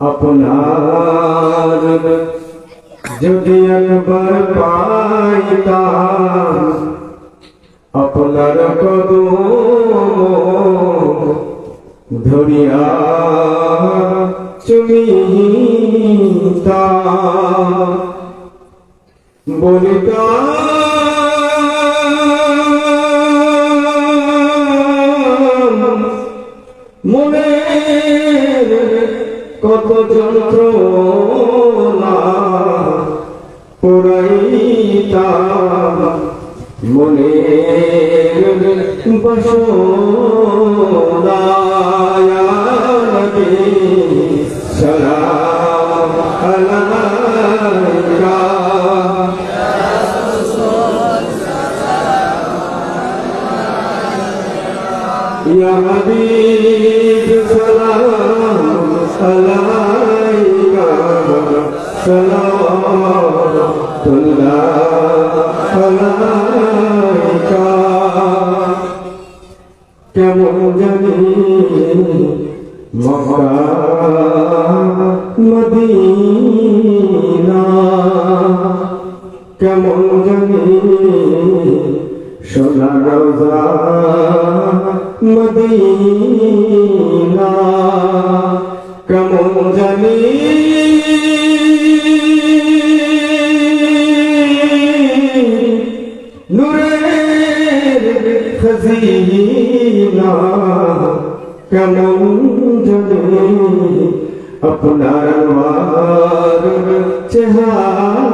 আপনার যদি একবার পাইতাম আপনার কদম ধরিয়া চুমিতা বলিতাম মনে কত যন্ত্র পুরাইতাম মনে বসনায়ানবি সালাম কেমন জানি মক্কা মদিনা কেমন জানি সোনা রোজা মদিনা কেমন জানি নূরের খজিনা কেমন জানি আপনার চেহারা।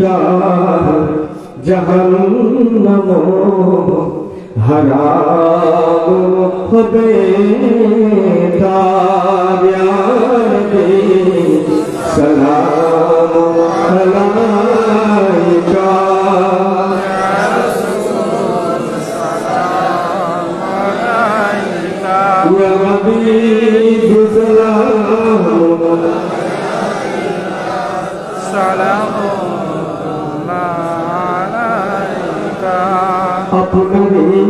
রবিদার জাহান্নাম হারাম হবে তার সালাম আলাইকা يا حبيب سلام سلام আপনারে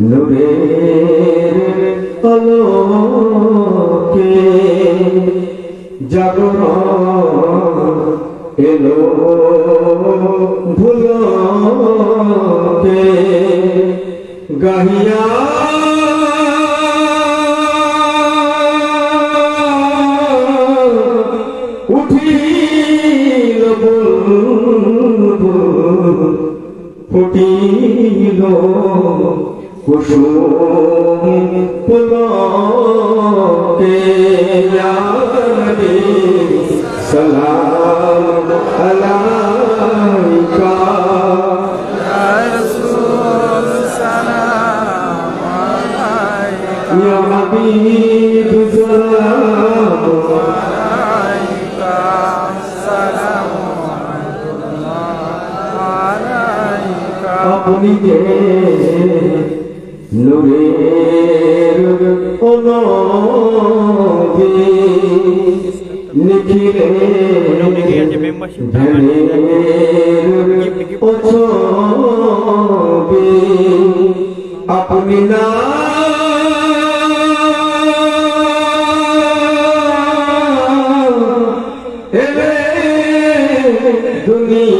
নূরের আলোকে জাগরণ এলো ভুলকে গাহিয়া ফুটিল কুসুম পুলকে সালাম আলাইকা সালাম আলাইকা। ইয়া হাবিব সালাম বলিতে নূরের অনুবি নিখিলে ধনের অছবি আপনি না দুনিয়া